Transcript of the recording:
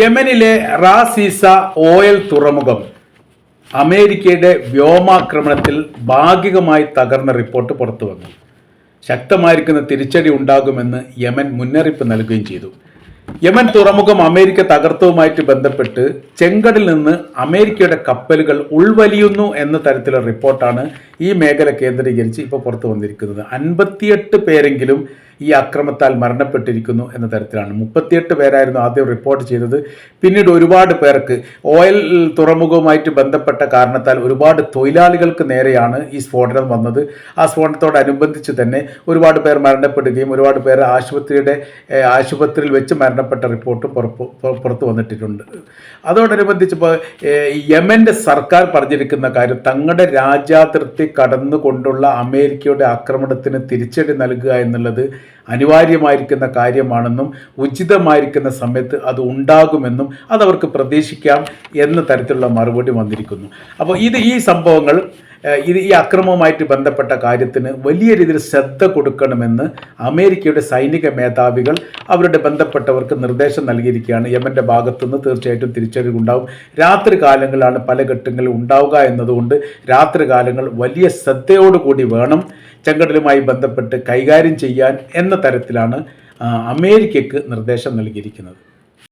യമനിലെ റാസീസ ഓയിൽ തുറമുഖം അമേരിക്കയുടെ വ്യോമാക്രമണത്തിൽ ഭാഗികമായി തകർന്ന റിപ്പോർട്ട് പുറത്തു വന്നു ശക്തമായിരിക്കുന്ന തിരിച്ചടി ഉണ്ടാകുമെന്ന് യമൻ മുന്നറിയിപ്പ് നൽകുകയും ചെയ്തു. യമൻ തുറമുഖം അമേരിക്ക തകർത്തവുമായിട്ട് ബന്ധപ്പെട്ട് ചെങ്കടിൽ നിന്ന് അമേരിക്കയുടെ കപ്പലുകൾ ഉൾവലിയുന്നു എന്ന തരത്തിലുള്ള റിപ്പോർട്ടാണ് ഈ മേഖല കേന്ദ്രീകരിച്ച് ഇപ്പോൾ പുറത്തു വന്നിരിക്കുന്നത് അൻപത്തിയെട്ട് പേരെങ്കിലും ഈ അക്രമത്താൽ മരണപ്പെട്ടിരിക്കുന്നു എന്ന തരത്തിലാണ്. മുപ്പത്തിയെട്ട് പേരായിരുന്നു ആദ്യം റിപ്പോർട്ട് ചെയ്തത്. പിന്നീട് ഒരുപാട് പേർക്ക് ഓയിൽ തുറമുഖവുമായിട്ട് ബന്ധപ്പെട്ട കാരണത്താൽ ഒരുപാട് തൊഴിലാളികൾക്ക് നേരെയാണ് ഈ സ്ഫോടനം വന്നത്. ആ സ്ഫോടനത്തോടനുബന്ധിച്ച് തന്നെ ഒരുപാട് പേർ മരണപ്പെടുകയും ഒരുപാട് പേർ ആശുപത്രിയുടെ ആശുപത്രിയിൽ വെച്ച് മരണപ്പെട്ട റിപ്പോർട്ടും പുറത്ത് വന്നിട്ടുണ്ട് അതോടനുബന്ധിച്ച് ഇപ്പോൾ യമന്റെ സർക്കാർ പറഞ്ഞിരിക്കുന്ന കാര്യം തങ്ങളുടെ രാജ്യാതിർത്തി കടന്നുകൊണ്ടുള്ള അമേരിക്കയുടെ ആക്രമണത്തിന് തിരിച്ചടി നൽകുക എന്നുള്ളത് അനിവാര്യമായിരിക്കുന്ന കാര്യമാണെന്നും ഉചിതമായിരിക്കുന്ന സമയത്ത് അത് ഉണ്ടാകുമെന്നും അതവർക്ക് പ്രതീക്ഷിക്കാം എന്ന തരത്തിലുള്ള മറുപടി വന്നിരിക്കുന്നു. അപ്പോൾ ഇത് ഈ സംഭവങ്ങൾ ഇത് ഈ അക്രമവുമായിട്ട് ബന്ധപ്പെട്ട കാര്യത്തിന് വലിയ രീതിയിൽ ശ്രദ്ധ കൊടുക്കണമെന്ന് അമേരിക്കയുടെ സൈനിക മേധാവികൾ അവരുടെ ബന്ധപ്പെട്ടവർക്ക് നിർദ്ദേശം നൽകിയിരിക്കുകയാണ്. യമന്റെ ഭാഗത്തുനിന്ന് തീർച്ചയായിട്ടും തിരിച്ചടി ഉണ്ടാവും രാത്രി കാലങ്ങളിലാണ് പല ഘട്ടങ്ങളിൽ ഉണ്ടാവുക എന്നതുകൊണ്ട് രാത്രി കാലങ്ങൾ വലിയ ശ്രദ്ധയോടുകൂടി വേണം. ചെങ്കടലുമായി ബന്ധപ്പെട്ട് കൈകാര്യം ചെയ്യാൻ എന്ന തരത്തിലാണ് അമേരിക്കയ്ക്ക് നിർദ്ദേശം നൽകിയിരിക്കുന്നത്.